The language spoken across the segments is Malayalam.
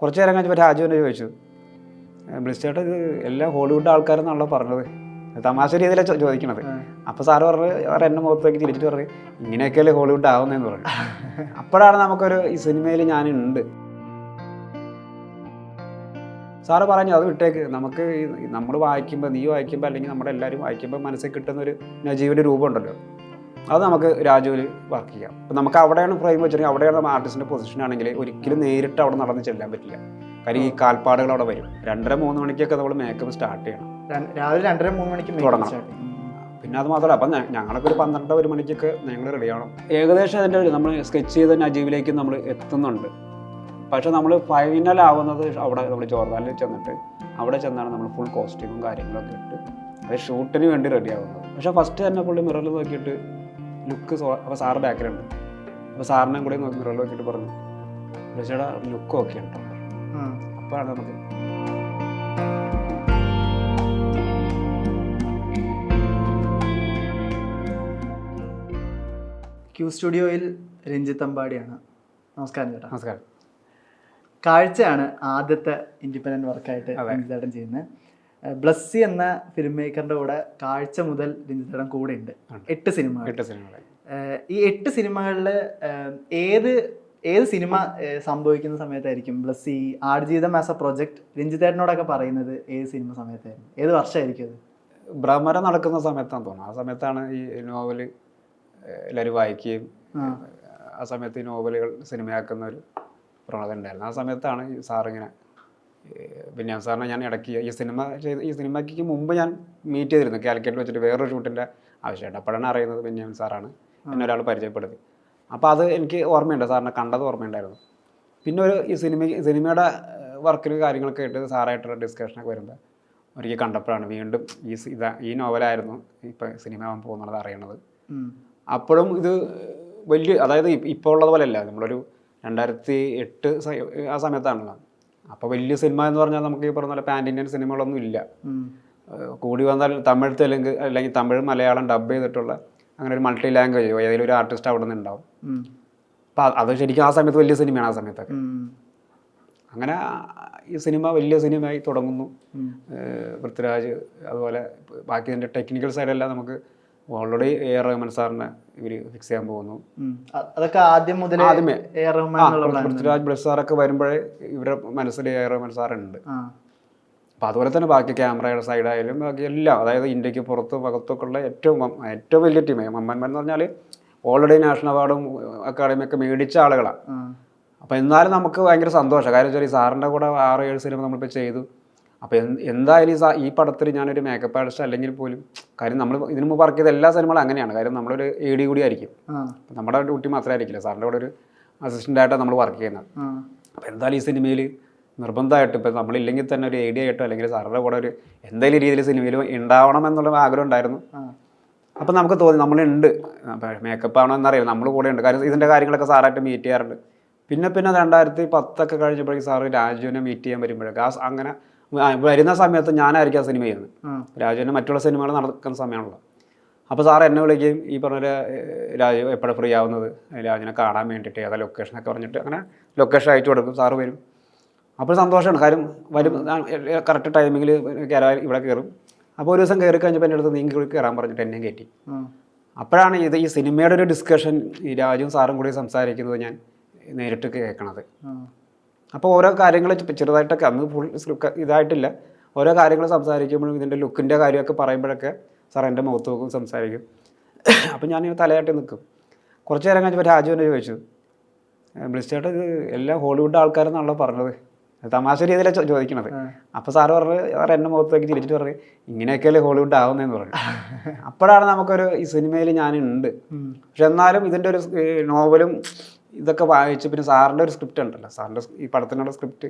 കുറച്ച് നേരം കഴിഞ്ഞപ്പോൾ രാജുവിനെ ചോദിച്ചു. ബ്ലിസ്റ്റേട്ട് ഇത് എല്ലാ ഹോളിവുഡ് ആൾക്കാരെന്നാണല്ലോ പറഞ്ഞത്. തമാശ രീതിയിലാണ് ചോദിക്കണത്. അപ്പോൾ സാറ് പറഞ്ഞു സാറ് എന്നെ മുഖത്തേക്ക് തിരിച്ചിട്ട് പറഞ്ഞു ഇങ്ങനെയൊക്കെയല്ലേ ഹോളിവുഡ് ആവുന്നതെന്ന് പറഞ്ഞു. അപ്പോഴാണ് നമുക്കൊരു ഈ സിനിമയിൽ ഞാനുണ്ട്. സാറ് പറഞ്ഞു അത് വിട്ടേക്ക്. നമുക്ക് നമ്മൾ വായിക്കുമ്പോൾ നീ വായിക്കുമ്പോൾ അല്ലെങ്കിൽ നമ്മുടെ എല്ലാവരും വായിക്കുമ്പോൾ മനസ്സിൽ കിട്ടുന്ന ഒരു നജീവിന്റെ രൂപം ഉണ്ടല്ലോ അത് നമുക്ക് രാജുവിൽ വർക്ക് ചെയ്യാം. അപ്പം നമുക്ക് അവിടെയാണ് ഫ്രെയിം വെച്ചിട്ടുണ്ടെങ്കിൽ അവിടെയാണ് നമ്മൾ ആർട്ടിസ്റ്റിന്റെ പൊസിഷൻ ആണെങ്കിൽ ഒരിക്കലും നേരിട്ട് അവിടെ നടന്ന് ചെല്ലാൻ പറ്റില്ല. കാര്യം ഈ കാൽപ്പാടുകൾ അവിടെ വരും. രണ്ടര മൂന്ന് മണിക്കൊക്കെ നമ്മൾ മേക്കപ്പ് സ്റ്റാർട്ട് ചെയ്യണം. രാവിലെ രണ്ടര മൂന്ന് മണിക്ക് തുടങ്ങണം. പിന്നെ അത് മാത്രമല്ല അപ്പം ഞങ്ങളൊക്കെ ഒരു പന്ത്രണ്ട് ഒരു മണിക്കൊക്കെ ഞങ്ങൾ റെഡി ആവണം. ഏകദേശം അതിന്റെ നമ്മൾ സ്കെച്ച് ചെയ്ത അജീവിലേക്ക് നമ്മൾ എത്തുന്നുണ്ട്. പക്ഷെ നമ്മൾ ഫൈനൽ ആവുന്നത് അവിടെ നമ്മൾ ജോർദാനിൽ ചെന്നിട്ട് അവിടെ ചെന്നാണ് നമ്മൾ ഫുൾ കോസ്റ്റ്യൂമും കാര്യങ്ങളൊക്കെ ഇട്ട് അത് ഷൂട്ടിന് വേണ്ടി റെഡി ആവുന്നത്. പക്ഷെ ഫസ്റ്റ് തന്നെ പുള്ളി മിററിൽ നോക്കിയിട്ട് ലുക്ക് അപ്പോൾ സാറ് ബാക്കിലുണ്ട് അപ്പോൾ സാറിനെ കൂടെ നോക്കി മിററിൽ നോക്കിയിട്ട് പറഞ്ഞു ചേട്ടാ ലുക്ക് ഓക്കെ ഉണ്ടോ. അപ്പോഴാണ് നമുക്ക് ക്യൂ സ്റ്റുഡിയോയിൽ രഞ്ജിത്ത് അമ്പാടിയാണ്. നമസ്കാരം ചേട്ടാ. നമസ്കാരം. കാഴ്ചയാണ് ആദ്യത്തെ ഇൻഡിപെൻഡന്റ് വർക്കായിട്ട് ചേട്ടൻ ചെയ്യുന്നത്. ബ്ലസ്സി എന്ന ഫിലിം മേക്കറിന്റെ കൂടെ കാഴ്ച മുതൽ രഞ്ജിത്തേട്ടൻ കൂടെ ഉണ്ട്. എട്ട് സിനിമ എട്ട് സിനിമകൾ. ഈ എട്ട് സിനിമകളിൽ ഏത് ഏത് സിനിമ സംഭവിക്കുന്ന സമയത്തായിരിക്കും Blessy Aadujeevitham as a project രഞ്ജിത്തേട്ടനോടൊക്കെ പറയുന്നത് ഏത് സിനിമ സമയത്തായിരുന്നു ഏത് വർഷമായിരിക്കും അത്? ഭ്രമരം നടക്കുന്ന സമയത്താണ് തോന്നുന്നു. ആ സമയത്താണ് ഈ നോവൽ എല്ലാവരും വായിക്കുകയും ആ. ആ സമയത്ത് ഈ നോവലുകൾ സിനിമയാക്കുന്ന ഒരു പ്രവണത ഉണ്ടായിരുന്നു ആ സമയത്താണ് ഈ സാറിങ്ങനെ ബിന്യാം സാറിനെ ഞാൻ ഇടയ്ക്ക് ഈ സിനിമ ചെയ്ത് ഈ സിനിമയ്ക്ക് മുമ്പ് ഞാൻ മീറ്റ് ചെയ്തിരുന്നു. കാലിക്കറ്റിൽ വെച്ചിട്ട് വേറൊരു ഷൂട്ടിന്റെ ആവശ്യമായിട്ട്. അപ്പോഴാണ് അറിയുന്നത് ബെന്യാമിൻ സാറാണ് എന്നെ ഒരാൾ പരിചയപ്പെടുത്തി. അപ്പോൾ അത് എനിക്ക് ഓർമ്മയുണ്ട്. സാറിനെ കണ്ടത് ഓർമ്മയുണ്ടായിരുന്നു. പിന്നെ ഒരു ഈ സിനിമ സിനിമയുടെ വർക്കിന് കാര്യങ്ങളൊക്കെ ആയിട്ട് സാറായിട്ടുള്ള ഡിസ്കഷനൊക്കെ വരുമ്പോൾ ഒരിക്കൽ കണ്ടപ്പോഴാണ് വീണ്ടും ഈ ഇതാ ഈ നോവലായിരുന്നു ഇപ്പം സിനിമ ആവാൻ പോകുന്നുള്ളത് അറിയണത്. അപ്പോഴും ഇത് വലിയ അതായത് ഇപ്പ- ഇപ്പോൾ ഉള്ളത് പോലെയല്ല നമ്മളൊരു രണ്ടായിരത്തി എട്ട് ആ സമയത്താണല്ലോ. അപ്പോൾ വലിയ സിനിമ എന്ന് പറഞ്ഞാൽ നമുക്ക് ഈ പറഞ്ഞ പോലെ പാൻ ഇന്ത്യൻ സിനിമകളൊന്നും ഇല്ല. കൂടി വന്നാൽ തമിഴ് തെലുങ്ക് അല്ലെങ്കിൽ തമിഴ് മലയാളം ഡബ് ചെയ്തിട്ടുള്ള അങ്ങനെ ഒരു മൾട്ടി ലാംഗ്വേജ് ഏതെങ്കിലും ഒരു ആർട്ടിസ്റ്റ് അവിടെ നിന്ന് ഉണ്ടാവും ഉം. അപ്പോൾ അത് ശരിക്കും ആ സമയത്ത് വലിയ സിനിമയാണ് ആ സമയത്തൊക്കെ. അങ്ങനെ ഈ സിനിമ വലിയ സിനിമയായി തുടങ്ങുന്നു. പൃഥ്വിരാജ് അതുപോലെ ബാക്കി അതിന്റെ ടെക്നിക്കൽ സൈഡെല്ലാം നമുക്ക് ഓൾറെഡി എ ആർ റഹ്മാൻ സാറിനെ ഇവർ ഫിക്സ് ചെയ്യാൻ പോകുന്നു. അതൊക്കെ ആദ്യം മുതൽ ആദ്യമേ. പൃഥ്വിരാജ് ബ്ലസ് സാറൊക്കെ വരുമ്പോഴേ ഇവരുടെ മനസ്സിൽ എ ആർ റഹ്മാൻ സാറുണ്ട്. അപ്പോൾ അതുപോലെ തന്നെ ബാക്കി ക്യാമറയുടെ സൈഡായാലും ബാക്കി എല്ലാം അതായത് ഇന്ത്യയ്ക്ക് പുറത്ത് ഉള്ള ഏറ്റവും ഏറ്റവും വലിയ ടീം മമ്മന്മാർ എന്ന് പറഞ്ഞാൽ ഓൾറെഡി നാഷണൽ അവാർഡും അക്കാഡമിയൊക്കെ മേടിച്ച ആളുകളാണ്. അപ്പോൾ എന്നാലും നമുക്ക് ഭയങ്കര സന്തോഷം കാര്യം വെച്ചാൽ ഈ സാറിന്റെ കൂടെ ആറ് ഏഴ് സിനിമ നമ്മളിപ്പോൾ ചെയ്തു അപ്പോൾ എന്ത് എന്തായാലും ഈ പടത്തിൽ ഞാനൊരു മേക്കപ്പ് ആർട്ടിസ്റ്റ് അല്ലെങ്കിൽ പോലും കാര്യം നമ്മൾ ഇതിനു മുമ്പ് വർക്ക് ചെയ്ത എല്ലാ സിനിമകളും അങ്ങനെയാണ്. കാര്യം നമ്മളൊരു എ ഡി കൂടി ആയിരിക്കും. നമ്മുടെ ഡ്യൂട്ടി മാത്രമായിരിക്കില്ല സാറിന്റെ കൂടെ ഒരു അസിസ്റ്റന്റ് ആയിട്ടാണ് നമ്മൾ വർക്ക് ചെയ്യുന്നത്. അപ്പോൾ എന്തായാലും ഈ സിനിമയിൽ നിർബന്ധമായിട്ട് ഇപ്പം നമ്മളില്ലെങ്കിൽ തന്നെ ഒരു ഐഡിയ ആയിട്ടോ അല്ലെങ്കിൽ സാറിന്റെ കൂടെ ഒരു എന്തെങ്കിലും രീതിയിൽ സിനിമയിൽ ഉണ്ടാവണം എന്നുള്ള ആഗ്രഹം ഉണ്ടായിരുന്നു. അപ്പോൾ അപ്പം നമുക്ക് തോന്നി നമ്മളുണ്ട്. മേക്കപ്പ് ആണോ എന്നറിയില്ല. നമ്മൾ കൂടെ ഉണ്ട് കാര്യം ഇതിന്റെ കാര്യങ്ങളൊക്കെ സാറായിട്ട് മീറ്റ് ചെയ്യാറുണ്ട്. പിന്നെ പിന്നെ രണ്ടായിരത്തി പത്തൊക്കെ കഴിഞ്ഞപ്പോഴേക്കും സാറ് രാജുവിനെ മീറ്റ് ചെയ്യാൻ വരുമ്പോഴൊക്കെ ആ അങ്ങനെ വരുന്ന സമയത്ത് ഞാനായിരിക്കും ആ സിനിമ ചെയ്യുന്നത്. രാജുവിന് മറ്റുള്ള സിനിമകൾ നടക്കുന്ന സമയമാണല്ലോ അപ്പോൾ സാർ എന്നെ വിളിക്കുകയും ഈ പറഞ്ഞ രാജു എപ്പോഴും ഫ്രീ ആവുന്നത്? രാജുവിനെ കാണാൻ വേണ്ടിയിട്ട് ഏതാ ലൊക്കേഷനൊക്കെ പറഞ്ഞിട്ട് അങ്ങനെ ലൊക്കേഷൻ അയച്ചു കൊടുക്കും സാറ് വരും. അപ്പോൾ സന്തോഷമാണ്. കാര്യം വരും കറക്റ്റ് ടൈമിങ്ങിൽ കയറാൻ ഇവിടെ കയറും അപ്പോൾ ഒരു ദിവസം കയറി കഴിഞ്ഞപ്പോൾ എന്റെ അടുത്ത് നീങ്ങി കയറാൻ പറഞ്ഞിട്ട് എന്നെ കയറ്റി അപ്പോഴാണ് ഇത് ഈ സിനിമയുടെ ഒരു ഡിസ്കഷൻ ഈ രാജുവും സാറും കൂടി സംസാരിക്കുന്നത് ഞാൻ നേരിട്ട് കേൾക്കണത്. അപ്പോൾ ഓരോ കാര്യങ്ങൾ ചെറുതായിട്ടൊക്കെ അന്ന് ഫുൾ ഇതായിട്ടില്ല. ഓരോ കാര്യങ്ങൾ സംസാരിക്കുമ്പോഴും ഇതിന്റെ ലുക്കിന്റെ കാര്യമൊക്കെ പറയുമ്പോഴൊക്കെ സാർ എന്റെ മുഖത്ത് നോക്കും സംസാരിക്കും. അപ്പം ഞാൻ തലയാട്ടി നിൽക്കും. കുറച്ച് നേരം കഴിഞ്ഞപ്പോൾ രാജുവിനെ ചോദിച്ചു ബ്ലിസ്റ്റേട്ട് ഇത് എല്ലാം ഹോളിവുഡ് ആൾക്കാരെന്നാണല്ലോ പറഞ്ഞത്? തമാശ രീതിയിലാണ് ചോദിക്കണത്. അപ്പോൾ സാറ് പറഞ്ഞു സാർ എന്റെ മുഖത്തേക്ക് ചിരിച്ചിട്ട് പറഞ്ഞു ഇങ്ങനെയൊക്കെയല്ലേ ഹോളിവുഡ് ആവുന്നതെന്ന് പറഞ്ഞു. അപ്പോഴാണ് നമുക്കൊരു ഈ സിനിമയിൽ ഞാനുണ്ട്. പക്ഷെ എന്നാലും ഇതിന്റെ ഒരു നോവലും ഇതൊക്കെ വായിച്ച് പിന്നെ സാറിന്റെ ഒരു സ്ക്രിപ്റ്റ് ഉണ്ടല്ലോ. സാറിന്റെ ഈ പടത്തിനുള്ള സ്ക്രിപ്റ്റ്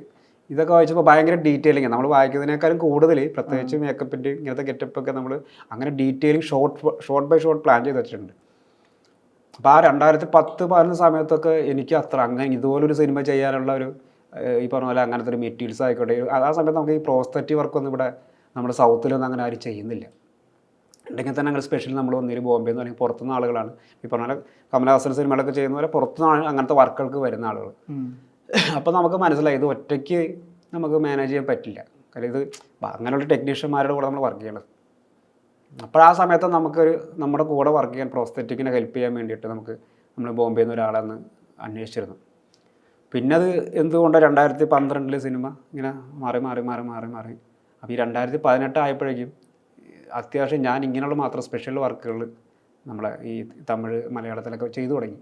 ഇതൊക്കെ വായിച്ചപ്പോൾ ഭയങ്കര ഡീറ്റെയിലിങ് നമ്മൾ വായിക്കുന്നതിനേക്കാളും കൂടുതൽ പ്രത്യേകിച്ച് മേക്കപ്പിന്റെ ഇങ്ങനത്തെ ഗെറ്റപ്പൊക്കെ നമ്മൾ അങ്ങനെ detailing short short by short plan ചെയ്ത് വെച്ചിട്ടുണ്ട്. അപ്പോൾ ആ രണ്ടായിരത്തി പത്ത് പതിനൊന്ന് സമയത്തൊക്കെ എനിക്ക് അത്ര അങ്ങനെ ഇതുപോലൊരു സിനിമ ചെയ്യാനുള്ള ഒരു ഈ പറഞ്ഞ പോലെ അങ്ങനത്തെ ഒരു മെറ്റീരിയൽസ് ആയിക്കോട്ടെ. ആ സമയത്ത് നമുക്ക് ഈ പ്രോസ്തറ്റി വർക്കൊന്നും ഇവിടെ നമ്മുടെ സൗത്തിലൊന്നും അങ്ങനെ ആരും ചെയ്യുന്നില്ല. ഉണ്ടെങ്കിൽ തന്നെ ഞങ്ങൾ സ്പെഷ്യൽ നമ്മൾ വന്നിട്ട് ബോംബെ എന്ന് അല്ലെങ്കിൽ പുറത്തുനിന്ന് ആളുകളാണ്. ഈ പറഞ്ഞ പോലെ കമലഹാസൻ സിനിമകളൊക്കെ ചെയ്യുന്ന പോലെ പുറത്തുനിന്ന് അങ്ങനത്തെ വർക്കുകൾക്ക് വരുന്ന ആളുകൾ. അപ്പോൾ നമുക്ക് മനസ്സിലായി ഇത് ഒറ്റയ്ക്ക് നമുക്ക് മാനേജ് ചെയ്യാൻ പറ്റില്ല. കാര്യം ഇത് അങ്ങനെയുള്ള ടെക്നീഷ്യന്മാരുടെ കൂടെ നമ്മൾ വർക്ക് ചെയ്യണം അപ്പോൾ ആ സമയത്ത് നമുക്കൊരു നമ്മുടെ കൂടെ വർക്ക് ചെയ്യാൻ പ്രോസ്തറ്റിക്കിനെ ഹെൽപ്പ് ചെയ്യാൻ വേണ്ടിയിട്ട് നമുക്ക് നമ്മൾ ബോംബെയിൽ നിന്ന് ഒരാളെന്ന് അന്വേഷിച്ചിരുന്നു. പിന്നെ അത് എന്തുകൊണ്ട് രണ്ടായിരത്തി പന്ത്രണ്ടിൽ സിനിമ ഇങ്ങനെ മാറി മാറി മാറി മാറി മാറി? അപ്പോൾ ഈ രണ്ടായിരത്തി പതിനെട്ട് ആയപ്പോഴേക്കും അത്യാവശ്യം ഞാൻ ഇങ്ങനെയുള്ള മാത്രം സ്പെഷ്യൽ വർക്കുകൾ നമ്മളെ ഈ തമിഴ് മലയാളത്തിലൊക്കെ ചെയ്തു തുടങ്ങി.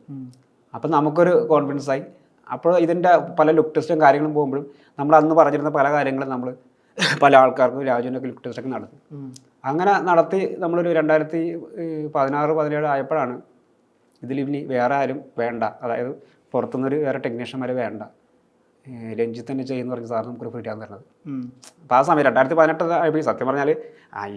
അപ്പം നമുക്കൊരു കോൺഫിഡൻസ് ആയി. അപ്പോൾ ഇതിന്റെ പല ലുക്ക് ടെസ്റ്റും കാര്യങ്ങളും പോകുമ്പോഴും നമ്മൾ അന്ന് പറഞ്ഞിരുന്ന പല കാര്യങ്ങളും നമ്മൾ പല ആൾക്കാർക്കും രാജുവിനൊക്കെ ലുക്ക് ടെസ്റ്റൊക്കെ നടത്തി. അങ്ങനെ നടത്തി നമ്മളൊരു രണ്ടായിരത്തി പതിനാറ് പതിനേഴ് ആയപ്പോഴാണ് ഇതിൽ ഇനി വേറെ ആരും വേണ്ട. അതായത് പുറത്തുനിന്നൊരു വേറെ ടെക്നീഷ്യന്മാർ വേണ്ട. രഞ്ജിത്ത് തന്നെ ചെയ്യുന്ന പറഞ്ഞ സാർ നമുക്കൊരു ഫ്രീ ആൻ തരുന്നത്. അപ്പോൾ ആ സമയം രണ്ടായിരത്തി പതിനെട്ട് ആയപ്പോൾ സത്യം പറഞ്ഞാൽ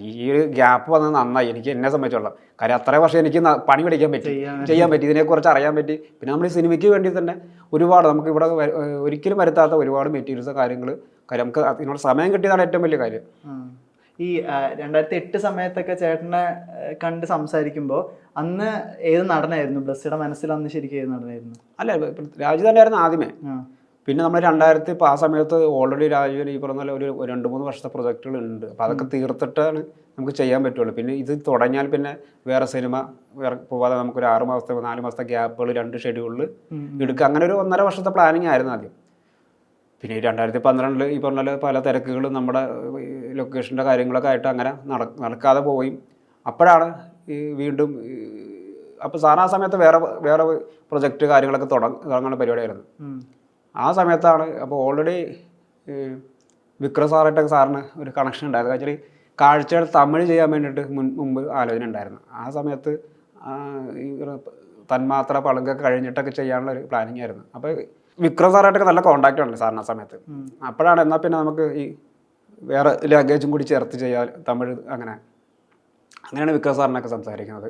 ഈ ഒരു ഗ്യാപ്പ് വന്നത് നന്നായി. എനിക്ക് എന്നെ സംബന്ധിച്ചോളാം. കാര്യം അത്രയും വർഷം എനിക്ക് പണി പഠിക്കാൻ പറ്റി. ചെയ്യാൻ പറ്റി. ഇതിനെക്കുറിച്ച് അറിയാൻ പറ്റി. പിന്നെ നമ്മൾ ഈ സിനിമയ്ക്ക് വേണ്ടി തന്നെ ഒരുപാട് നമുക്ക് ഇവിടെ ഒരിക്കലും വരുത്താത്ത ഒരുപാട് മെറ്റീരിയൽസ് കാര്യങ്ങൾ കാര്യം നമുക്ക് ഇതിനോട് സമയം കിട്ടിയതാണ് ഏറ്റവും വലിയ കാര്യം. ഈ രണ്ടായിരത്തി എട്ട് സമയത്തൊക്കെ ചേട്ടനെ കണ്ട് സംസാരിക്കുമ്പോൾ അന്ന് ഏത് നടനായിരുന്നു? ബ്ലസ്സിയുടെ മനസ്സിൽ അന്ന് ശരിക്കും ഏത് നടനായിരുന്നു? അല്ല രാജു തന്നെയായിരുന്നു ആദ്യമേ. പിന്നെ നമ്മൾ രണ്ടായിരത്തി ആ സമയത്ത് ഓൾറെഡി രാജുവിന് ഈ പറഞ്ഞ പോലെ ഒരു രണ്ട് മൂന്ന് വർഷത്തെ പ്രൊജക്റ്റുകൾ ഉണ്ട്. അപ്പോൾ അതൊക്കെ തീർത്തിട്ടാണ് നമുക്ക് ചെയ്യാൻ പറ്റുള്ളൂ. പിന്നെ ഇത് തുടങ്ങിയാൽ പിന്നെ വേറെ സിനിമ വേറെ പോവാതെ നമുക്കൊരു ആറ് മാസത്തെ നാല് മാസത്തെ ഗ്യാപ്പുകൾ രണ്ട് ഷെഡ്യൂളിൽ. എടുക്കുക. അങ്ങനെ ഒരു ഒന്നര വർഷത്തെ പ്ലാനിങ് ആയിരുന്നു ആദ്യം. പിന്നെ ഈ രണ്ടായിരത്തി പന്ത്രണ്ടിൽ ഈ പറഞ്ഞ പോലെ തിരക്കുകളും നമ്മുടെ ലൊക്കേഷന്റെ കാര്യങ്ങളൊക്കെ ആയിട്ട് അങ്ങനെ നടക്കാതെ പോയി. അപ്പോഴാണ് ഈ വീണ്ടും അപ്പോൾ സാറാ ആ സമയത്ത് വേറെ വേറെ പ്രൊജക്റ്റ് കാര്യങ്ങളൊക്കെ തുടങ്ങ തുടങ്ങുന്ന പരിപാടിയായിരുന്നു. ആ സമയത്താണ് അപ്പോൾ ഓൾറെഡി വിക്രം സാറായിട്ടൊക്കെ സാറിന് ഒരു കണക്ഷൻ ഉണ്ടായിരുന്നു വെച്ചാൽ കാഴ്ചകൾ തമിഴ് ചെയ്യാൻ വേണ്ടിയിട്ട് മുൻ മുമ്പ് ആലോചന ഉണ്ടായിരുന്നു. ആ സമയത്ത് ഈ തന്മാത്ര പളുങ്കൊക്കെ കഴിഞ്ഞിട്ടൊക്കെ ചെയ്യാനുള്ള ഒരു പ്ലാനിങ് ആയിരുന്നു. അപ്പോൾ വിക്രം സാറായിട്ടൊക്കെ നല്ല കോൺടാക്റ്റ് ഉണ്ട് സാറിന് ആ സമയത്ത്. അപ്പോഴാണ് എന്നാൽ പിന്നെ നമുക്ക് ഈ വേറെ ലാംഗ്വേജും കൂടി ചേർത്ത് ചെയ്യാൻ തമിഴ് അങ്ങനെ. അങ്ങനെയാണ് വിക്രം സാറിനൊക്കെ സംസാരിക്കുന്നത്.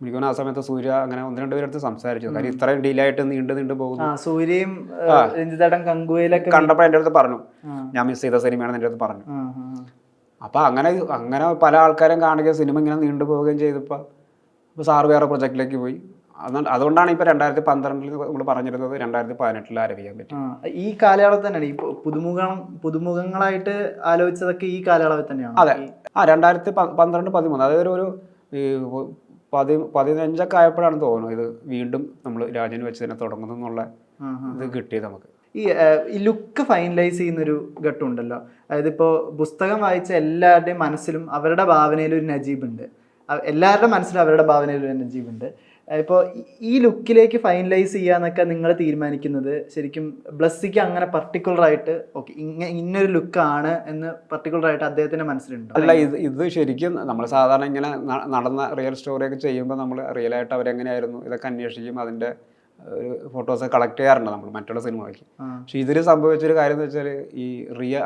എനിക്ക് ആ സമയത്ത് സൂര്യ അങ്ങനെ ഒന്ന് രണ്ട് പേരെടുത്ത് സംസാരിച്ചു. കാര്യം ഇത്രയും ഡീലായിട്ട് ആയിട്ട് നീണ്ടു നീണ്ടു പോകുന്നു. സൂര്യയും രഞ്ജിത്തേട്ടൻ കണ്ടപ്പോൾ എന്റെ അടുത്ത് പറഞ്ഞു. ഞാൻ മിസ് ചെയ്ത സിനിമയാണെന്ന് എന്റെ അടുത്ത് പറഞ്ഞു. അപ്പോൾ അങ്ങനെ അങ്ങനെ പല ആൾക്കാരും കാണുകയും സിനിമ ഇങ്ങനെ നീണ്ടു പോവുകയും ചെയ്തപ്പോൾ അപ്പോൾ സാറ് വേറെ പ്രൊജക്റ്റിലേക്ക് പോയി. അതുകൊണ്ട് അതുകൊണ്ടാണ് ഇപ്പൊ രണ്ടായിരത്തി പന്ത്രണ്ടിൽ നമ്മൾ പറഞ്ഞിരുന്നത് രണ്ടായിരത്തി പതിനെട്ടിൽ ആരംഭിക്കാൻ പറ്റും. ഈ കാലയളവ് തന്നെയാണ്. ഈ പുതുമുഖം പുതുമുഖങ്ങളായിട്ട് ആലോചിച്ചതൊക്കെ ഈ കാലയളവിൽ തന്നെയാണ്? അതെ. ആ രണ്ടായിരത്തി പന്ത്രണ്ട് പതിമൂന്ന്. അതായത് ഒരു പതി പതിനഞ്ചൊക്കെ ആയപ്പോഴാണ് തോന്നുന്നു ഇത് വീണ്ടും നമ്മൾ രാജന് വെച്ച് തന്നെ തുടങ്ങുന്നു എന്നുള്ള ഇത് കിട്ടിയത് നമുക്ക്. ഈ ലുക്ക് ഫൈനലൈസ് ചെയ്യുന്നൊരു ഘട്ടം ഉണ്ടല്ലോ അതായത് ഇപ്പോൾ പുസ്തകം വായിച്ച എല്ലാവരുടെയും മനസ്സിലും അവരുടെ ഭാവനയിൽ ഒരു നജീബ് ഉണ്ട് എല്ലാവരുടെ മനസ്സിലും അവരുടെ ഭാവനയിൽ ഒരു നജീബ് ഉണ്ട് ഇപ്പോൾ ഈ ലുക്കിലേക്ക് ഫൈനലൈസ് ചെയ്യാന്നൊക്കെ നിങ്ങൾ തീരുമാനിക്കുന്നത് ശരിക്കും ബ്ലസ്സിക്ക് അങ്ങനെ പർട്ടിക്കുലർ ആയിട്ട് ഓക്കെ ഇങ്ങനെ ഇന്നൊരു ലുക്കാണ് എന്ന് പർട്ടിക്കുലർ ആയിട്ട് അദ്ദേഹത്തിന്റെ മനസ്സിലുണ്ടോ അല്ല ഇത് ഇത് ശരിക്കും നമ്മൾ സാധാരണ ഇങ്ങനെ നടന്ന റിയൽ സ്റ്റോറിയൊക്കെ ചെയ്യുമ്പോൾ നമ്മൾ റിയൽ ആയിട്ട് അവരെങ്ങനെയായിരുന്നു ഇതൊക്കെ അന്വേഷിക്കും അതിന്റെ ഒരു ഫോട്ടോസ് കളക്ട് ചെയ്യാറുണ്ട് നമ്മൾ മറ്റുള്ള സിനിമയ്ക്ക്. പക്ഷെ ഇതിൽ സംഭവിച്ചൊരു കാര്യം എന്ന് വെച്ചാൽ ഈ റിയ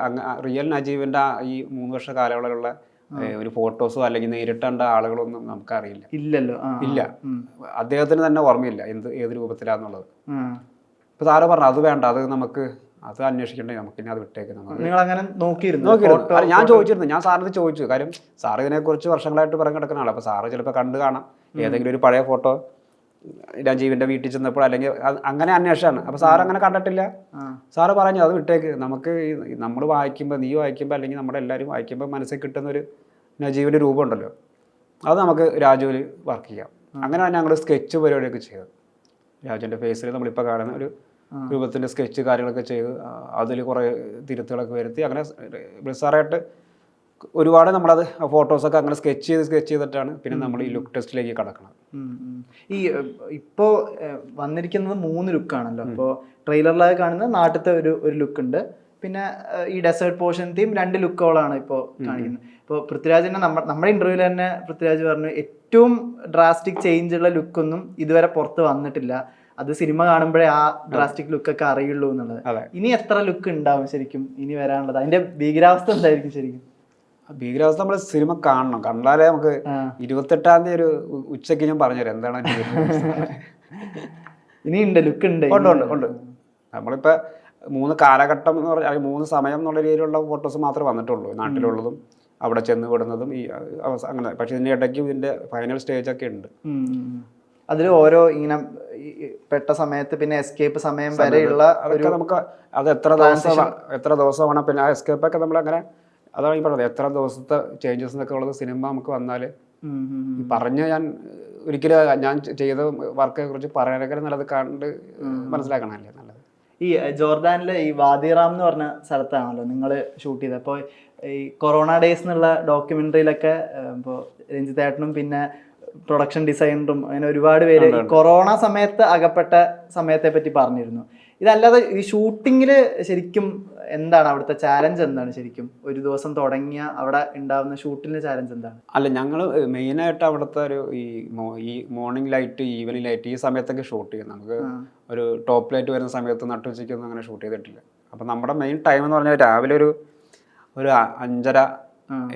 റിയൽ നജീബിന്റെ ഈ മൂന്ന് വർഷ കാലയളവിലുള്ള ഒരു ഫോട്ടോസോ അല്ലെങ്കിൽ നേരിട്ട് കണ്ട ആളുകളൊന്നും നമുക്കറിയില്ല. ഇല്ലല്ലോ. ഇല്ല. അദ്ദേഹത്തിന് തന്നെ ഓർമ്മയില്ല എന്ത് ഏത് രൂപത്തിലാന്നുള്ളത്. ഇപ്പൊ താരം പറഞ്ഞു അത് വേണ്ട അത് നമുക്ക് അത് അന്വേഷിക്കണ്ടേ നമുക്ക് ഇനി അത് വിട്ടേക്കുന്നു നിങ്ങൾ അങ്ങനെ നോക്കിയിരുന്നു നോക്കിയിരുന്നു. ഞാൻ ചോദിച്ചിരുന്നു ഞാൻ സാറിന് ചോദിച്ചു. കാര്യം സാർ ഇതിനെക്കുറിച്ച് വർഷങ്ങളായിട്ട് പറഞ്ഞു കിടക്കുന്ന ആളാണ് അപ്പൊ സാറ് ചിലപ്പോൾ കണ്ടു കാണാം. ഏതെങ്കിലും ഒരു പഴയ ഫോട്ടോ രാജീവിന്റെ വീട്ടിൽ ചെന്നപ്പോൾ അല്ലെങ്കിൽ അങ്ങനെ അന്വേഷണമാണ്. അപ്പോൾ സാർ അങ്ങനെ കണ്ടിട്ടില്ല. സാറ് പറഞ്ഞു അത് വിട്ടേക്ക്. നമുക്ക് നമ്മൾ വായിക്കുമ്പോൾ നീ വായിക്കുമ്പോൾ അല്ലെങ്കിൽ നമ്മുടെ എല്ലാവരും വായിക്കുമ്പോൾ മനസ്സിൽ കിട്ടുന്ന ഒരു നജീവിന്റെ രൂപം ഉണ്ടല്ലോ. അത് നമുക്ക് രാജുവിൽ വർക്ക് ചെയ്യാം. അങ്ങനെയാണ് ഞങ്ങൾ സ്കെച്ച് പരിപാടിയൊക്കെ ചെയ്തത്. രാജുവിന്റെ ഫേസിൽ നമ്മളിപ്പോൾ കാണുന്ന ഒരു രൂപത്തിന്റെ സ്കെച്ച് കാര്യങ്ങളൊക്കെ ചെയ്ത് അതിൽ കുറേ തിരുത്തുകളൊക്കെ വരുത്തി അങ്ങനെ ബ്ലിസാറായിട്ട് ഒരുപാട് നമ്മളത് ഫോട്ടോസൊക്കെ അങ്ങനെ സ്കെച്ച് ചെയ്ത് സ്കെച്ച് ചെയ്തിട്ടാണ് പിന്നെ നമ്മൾ ഈ ലുക്ക് ടെസ്റ്റിലേക്ക് കടക്കുന്നത്. ഈ ഇപ്പോൾ ഇപ്പോ വന്നിരിക്കുന്നത് മൂന്ന് ലുക്കാണല്ലോ അപ്പോൾ ട്രെയിലറിലായി കാണുന്ന നാട്ടിലത്തെ ഒരു ഒരു ലുക്ക് ഉണ്ട്. പിന്നെ ഈ ഡെസേർട്ട് പോർഷൻ തീം രണ്ട് ലുക്കുകളാണ് ഇപ്പോൾ കാണിക്കുന്നത്. ഇപ്പോൾ പൃഥ്വിരാജിനെ നമ്മ നമ്മുടെ ഇന്റർവ്യൂവിൽ തന്നെ പൃഥ്വിരാജ് പറഞ്ഞു ഏറ്റവും ഡ്രാസ്റ്റിക് ചേഞ്ച് ഉള്ള ലുക്കൊന്നും ഇതുവരെ പുറത്ത് വന്നിട്ടില്ല. അത് സിനിമ കാണുമ്പോഴേ ആ ഡ്രാസ്റ്റിക് ലുക്കൊക്കെ അറിയുള്ളൂ എന്നുള്ളത്. ഇനി എത്ര ലുക്ക് ഉണ്ടാവും ശരിക്കും? ഇനി വരാനുള്ളത്. അതിന്റെ ഭീകരാവസ്ഥ എന്തായിരിക്കും ശരിക്കും? ഭീകരാവസ്ഥ നമ്മൾ സിനിമ കാണണം. കണ്ടാലേ നമുക്ക്. ഇരുപത്തെട്ടാം തീയതി ഒരു ഉച്ചയ്ക്ക് ഉച്ചയ്ക്ക് ഞാൻ പറഞ്ഞുതരാം. എന്താണ് ഇനി ഉണ്ട് ലുക്ക് ഉണ്ട് ഉണ്ട് ഉണ്ട് ഉണ്ട്. നമ്മളിപ്പോ മൂന്ന് കാലഘട്ടം എന്ന് പറഞ്ഞാൽ അല്ലെങ്കിൽ മൂന്ന് സമയം എന്നുള്ള രീതിയിലുള്ള ഫോട്ടോസ് മാത്രമേ വന്നിട്ടുള്ളൂ. നാട്ടിലുള്ളതും അവിടെ ചെന്ന് വിടുന്നതും ഈ അങ്ങനെ. പക്ഷെ ഇതിന്റെ ഇടയ്ക്ക് ഇതിന്റെ ഫൈനൽ സ്റ്റേജ് ഒക്കെ ഉണ്ട്. അതിൽ ഓരോ ഇങ്ങനെ പെട്ട സമയത്ത് പിന്നെ എസ്കേപ്പ് സമയം വരെയുള്ള ഒരു നമുക്ക് അത് എത്ര ദിവസം എത്ര ദിവസമാണ് പിന്നെ ആ എസ്കേപ്പ് ഒക്കെ നമ്മൾ അങ്ങനെ അതാണ് ഈ പറഞ്ഞത്. എത്ര ദിവസത്തെ ചേഞ്ചസ് എന്നൊക്കെ ഉള്ളത് സിനിമ നമുക്ക് വന്നാൽ. പറഞ്ഞ ഞാൻ ഒരിക്കലും ഞാൻ ചെയ്ത വർക്കിനെ കുറിച്ച് പറയാനൊക്കെ നല്ലത് കണ്ട് മനസ്സിലാക്കണമല്ലേ നല്ലത്? ഈ ജോർദാനിലെ ഈ വാദിറാം എന്ന് പറഞ്ഞ സ്ഥലത്താണല്ലോ നിങ്ങൾ ഷൂട്ട് ചെയ്തത്. അപ്പോൾ ഈ കൊറോണ ഡേയ്സ് എന്നുള്ള ഡോക്യുമെന്ററിയിലൊക്കെ ഇപ്പോൾ രഞ്ജിത്തേട്ടനും പിന്നെ പ്രൊഡക്ഷൻ ഡിസൈനറും അങ്ങനെ ഒരുപാട് പേര് ഈ കൊറോണ സമയത്ത് അകപ്പെട്ട സമയത്തെ പറ്റി പറഞ്ഞിരുന്നു. ഇതല്ലാതെ ഈ ഷൂട്ടിങ്ങിൽ ശരിക്കും എന്താണ് അവിടുത്തെ ചാലഞ്ച് എന്താണ് ശരിക്കും? ഒരു ദിവസം തുടങ്ങിയ അവിടെ ഉണ്ടാവുന്ന ഷൂട്ടിന്റെ ചാലഞ്ച് എന്താണ്? അല്ല ഞങ്ങൾ മെയിനായിട്ട് അവിടുത്തെ ഒരു ഈ ഈ മോർണിംഗ് ലൈറ്റ് ഈവനിങ് ലൈറ്റ് ഈ സമയത്തൊക്കെ ഷൂട്ട് ചെയ്യും നമുക്ക് ഒരു ടോപ്പ് ലൈറ്റ് വരുന്ന സമയത്ത് നട്ടുച്ചയ്ക്കൊന്നും അങ്ങനെ ഷൂട്ട് ചെയ്തിട്ടില്ല. അപ്പം നമ്മുടെ മെയിൻ ടൈം എന്ന് പറഞ്ഞാൽ രാവിലെ ഒരു ഒരു അഞ്ചര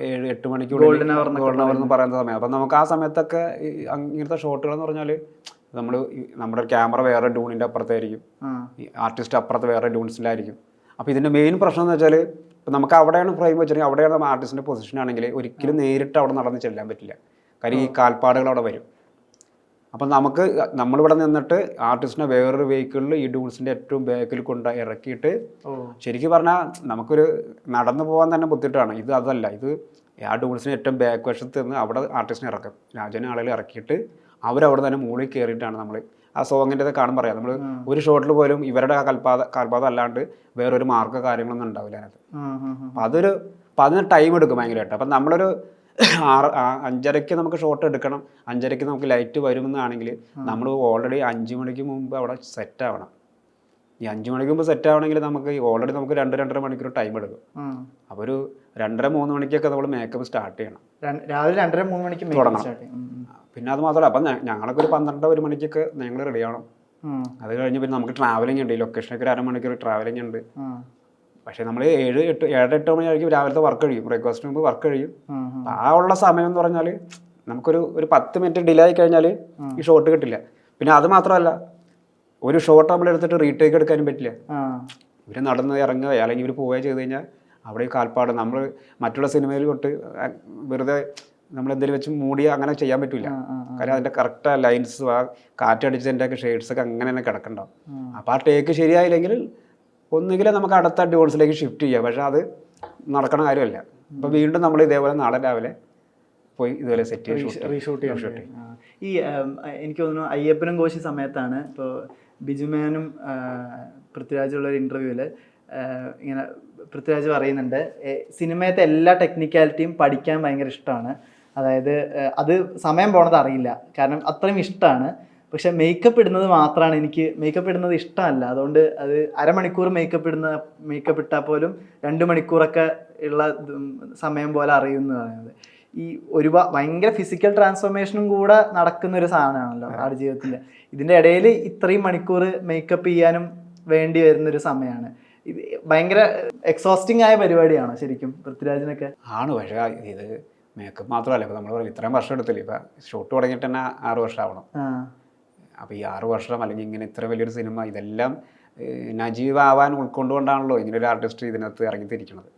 ഏഴ് എട്ട് മണിക്കൂർ എന്നൊക്കെ ഗോൾഡൻ അവർ എന്ന് പറയുന്ന സമയം. അപ്പം നമുക്ക് ആ സമയത്തൊക്കെ ഇങ്ങനത്തെ ഷോട്ടുകൾ എന്ന് പറഞ്ഞാൽ നമ്മൾ നമ്മുടെ ക്യാമറ വേറെ ഡൂണിന്റെ അപ്പുറത്തായിരിക്കും. ആർട്ടിസ്റ്റ് അപ്പുറത്ത് വേറെ ഡ്യൂൺസിലായിരിക്കും. അപ്പോൾ ഇതിന്റെ മെയിൻ പ്രശ്നം എന്ന് വെച്ചാൽ ഇപ്പം നമുക്ക് അവിടെയാണ് ഫ്രെയിം വെച്ചിട്ടുണ്ടെങ്കിൽ അവിടെയാണ് നമ്മൾ ആർട്ടിസ്റ്റിന്റെ പൊസിഷൻ ആണെങ്കിൽ ഒരിക്കലും നേരിട്ട് അവിടെ നടന്ന് ചെല്ലാൻ പറ്റില്ല. കാര്യം ഈ കാൽപ്പാടുകൾ അവിടെ വരും. അപ്പം നമുക്ക് നമ്മളിവിടെ നിന്നിട്ട് ആർട്ടിസ്റ്റിനെ വേറൊരു വെഹിക്കിളിൽ ഈ ടൂൾസിന്റെ ഏറ്റവും ബാക്കിൽ കൊണ്ട് ഇറക്കിയിട്ട് ശരിക്കും പറഞ്ഞാൽ നമുക്കൊരു നടന്നു പോകാൻ തന്നെ ബുദ്ധിമുട്ടാണ്. ഇത് അതല്ല. ഇത് ആ ഡൂൾസിന് ഏറ്റവും ബാക്ക് വശത്ത് നിന്ന് അവിടെ ആർട്ടിസ്റ്റിനെ ഇറക്കും. രാജനെ ആളുകൾ ഇറക്കിയിട്ട് അവരവിടെ തന്നെ മുകളിൽ കയറിയിട്ടാണ് നമ്മൾ ആ സോങ്ങിന്റെ കാണും പറയാം നമ്മൾ ഒരു ഷോട്ടിൽ പോലും ഇവരുടെ ആ കൽപാത കൽപാതം അല്ലാണ്ട് വേറൊരു മാർക്കോ കാര്യങ്ങളൊന്നും ഉണ്ടാവില്ല അതിനകത്ത്. അപ്പം അതൊരു അപ്പം അതിന് ടൈം എടുക്കും ഭയങ്കരമായിട്ട്. അപ്പം നമ്മളൊരു ആറ് അഞ്ചരയ്ക്ക് നമുക്ക് ഷോട്ട് എടുക്കണം. അഞ്ചരയ്ക്ക് നമുക്ക് ലൈറ്റ് വരുമെന്നാണെങ്കിൽ നമ്മൾ ഓൾറെഡി അഞ്ച് മണിക്ക് മുമ്പ് അവിടെ സെറ്റ് ആവണം. ഈ അഞ്ച് മണിക്ക് മുമ്പ് സെറ്റ് ആവണമെങ്കിൽ നമുക്ക് ഓൾറെഡി നമുക്ക് രണ്ട് രണ്ടര മണിക്കൂർ ടൈം എടുക്കും. അപ്പോൾ ഒരു രണ്ടര മൂന്ന് മണിക്കൊക്കെ നമ്മൾ മേക്കപ്പ് സ്റ്റാർട്ട് ചെയ്യണം. രാവിലെ രണ്ടര മൂന്ന് മണിക്ക് തുടങ്ങണം. പിന്നെ അത് മാത്രമല്ല അപ്പം ഞങ്ങളൊക്കെ ഒരു പന്ത്രണ്ട് ഒരു മണിക്കൊക്കെ ഞങ്ങൾ റെഡി ആവണം. അത് കഴിഞ്ഞ് പിന്നെ നമുക്ക് ട്രാവലിംഗ് ഉണ്ട്. ഈ ലൊക്കേഷനൊക്കെ ഒരു അരമണിക്കൂർ ട്രാവലിംഗ് ഉണ്ട്. പക്ഷേ നമ്മൾ ഏഴ് എട്ട് ഏഴ് എട്ട് മണിയായിരിക്കും രാവിലത്തെ വർക്ക് കഴിയും. ബ്രേക്ക്ഫാസ്റ്റ് മുമ്പ് വർക്ക് കഴിയും. ആ ഉള്ള സമയം എന്ന് പറഞ്ഞാൽ നമുക്കൊരു ഒരു പത്ത് മിനിറ്റ് ഡിലേ ആയി കഴിഞ്ഞാൽ ഈ ഷോട്ട് കിട്ടില്ല. പിന്നെ അത് മാത്രമല്ല ഒരു ഷോട്ട് നമ്മൾ എടുത്തിട്ട് റീടേക്ക് എടുക്കാനും പറ്റില്ല. ഇവർ നടന്ന് ഇറങ്ങുക അല്ലെങ്കിൽ ഇവർ പോവുകയോ ചെയ്ത് കഴിഞ്ഞാൽ അവിടെ കാൽപ്പാട് നമ്മൾ മറ്റുള്ള സിനിമയിൽ തൊട്ട് വെറുതെ നമ്മൾ എന്തെങ്കിലും വെച്ച് മൂടി അങ്ങനെ ചെയ്യാൻ പറ്റില്ല കാരണം അതിന്റെ കറക്റ്റ് ലൈൻസ് ആ കാറ്റടിച്ചതിന്റെ ഒക്കെ ഷെയ്ഡ്സ് ഒക്കെ അങ്ങനെ തന്നെ കിടക്കണ്ടാവും. അപ്പോൾ ആ ടേക്ക് ശരിയായില്ലെങ്കിൽ ഒന്നുകിൽ നമുക്ക് അടുത്ത ഡിവോഴ്സിലേക്ക് ഷിഫ്റ്റ് ചെയ്യാം. പക്ഷേ അത് നടക്കണ കാര്യമല്ല. അപ്പോൾ വീണ്ടും നമ്മൾ ഇതേപോലെ നാളെ രാവിലെ പോയി ഇതുപോലെ സെറ്റ് റീഷൂട്ട് ചെയ്യാം. ഈ എനിക്ക് തോന്നുന്നു അയ്യപ്പനും കോശി സമയത്താണ് ഇപ്പോൾ ബിജുമേനും പൃഥ്വിരാജുള്ള ഒരു ഇന്റർവ്യൂവിൽ ഇങ്ങനെ പൃഥ്വിരാജ് പറയുന്നുണ്ട് സിനിമയത്തെ എല്ലാ ടെക്നിക്കാലിറ്റിയും പഠിക്കാൻ ഭയങ്കര ഇഷ്ടമാണ്. അതായത് അത് സമയം പോണത് അറിയില്ല. കാരണം അത്രയും ഇഷ്ടമാണ്. പക്ഷെ മേക്കപ്പ് ഇടുന്നത് മാത്രമാണ് എനിക്ക് മേക്കപ്പ് ഇടുന്നത് ഇഷ്ടമല്ല. അതുകൊണ്ട് അത് അരമണിക്കൂർ മേക്കപ്പ് ഇടുന്ന മേക്കപ്പ് ഇട്ടാൽ പോലും രണ്ട് മണിക്കൂറൊക്കെ ഉള്ള സമയം പോലെ അറിയുന്ന പറയുന്നത്. ഈ ഒരുപാട് ഭയങ്കര ഫിസിക്കൽ ട്രാൻസ്ഫോർമേഷനും കൂടെ നടക്കുന്ന ഒരു സാധനമാണല്ലോ ആട് ജീവിതത്തിൽ ഇതിന്റെ ഇടയിൽ ഇത്രയും മണിക്കൂർ മേക്കപ്പ് ചെയ്യാനും വേണ്ടി വരുന്നൊരു സമയമാണ്. ഇത് ഭയങ്കര എക്സോസ്റ്റിംഗ് ആയ പരിപാടിയാണോ ശരിക്കും പൃഥ്വിരാജിനൊക്കെ? ആണ് പക്ഷേ ഇത് മേക്കപ്പ് മാത്രമല്ല. ഇപ്പോൾ നമ്മൾ ഇത്രയും വർഷം എടുത്തില്ല? ഇപ്പം ഷൂട്ട് തുടങ്ങിയിട്ട് തന്നെ ആറ് വർഷം ആവണം ആ. അപ്പോൾ ഈ ആറ് വർഷം അല്ലെങ്കിൽ ഇങ്ങനെ ഇത്ര വലിയൊരു സിനിമ ഇതെല്ലാം നജീവ് ആവാൻ ഉൾക്കൊണ്ടുകൊണ്ടാണല്ലോ ഇങ്ങനൊരു ആർട്ടിസ്റ്റ് ഇതിനകത്ത് ഇറങ്ങിത്തിരിക്കുന്നത്.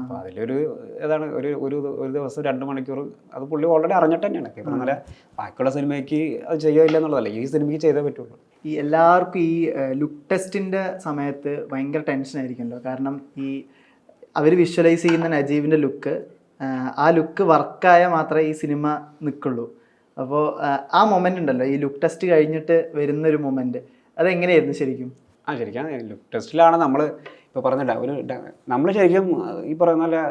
അപ്പോൾ അതിലൊരു ഏതാണ് ഒരു ഒരു ഒരു ദിവസം രണ്ട് മണിക്കൂർ അത് പുള്ളി ഓൾറെഡി അറിഞ്ഞിട്ട് തന്നെയാണ്. ഇപ്പം നല്ല ബാക്കിയുള്ള സിനിമയ്ക്ക് അത് ചെയ്യില്ല എന്നുള്ളതല്ല ഈ സിനിമയ്ക്ക് ചെയ്തേ പറ്റുള്ളൂ. ഈ എല്ലാവർക്കും ഈ ലുക്ക് ടെസ്റ്റിന്റെ സമയത്ത് ഭയങ്കര ടെൻഷൻ ആയിരിക്കുമല്ലോ. കാരണം ഈ അവർ വിഷ്വലൈസ് ചെയ്യുന്ന നജീബിന്റെ ലുക്ക് ആ ലുക്ക് വർക്കായാൽ മാത്രമേ ഈ സിനിമ നിൽക്കുള്ളൂ. അപ്പോൾ ആ മൊമെന്റ് ഉണ്ടല്ലോ. ഈ ലുക്ക് ടെസ്റ്റ് കഴിഞ്ഞിട്ട് വരുന്നൊരു മൊമെന്റ് അതെങ്ങനെയായിരുന്നു ശരിക്കും? ആ ശരിക്കും ലുക്ക് ടെസ്റ്റിലാണ് നമ്മൾ ഇപ്പോൾ പറഞ്ഞില്ല ഒരു നമ്മൾ ശരിക്കും ഈ പറയുന്ന പോലെ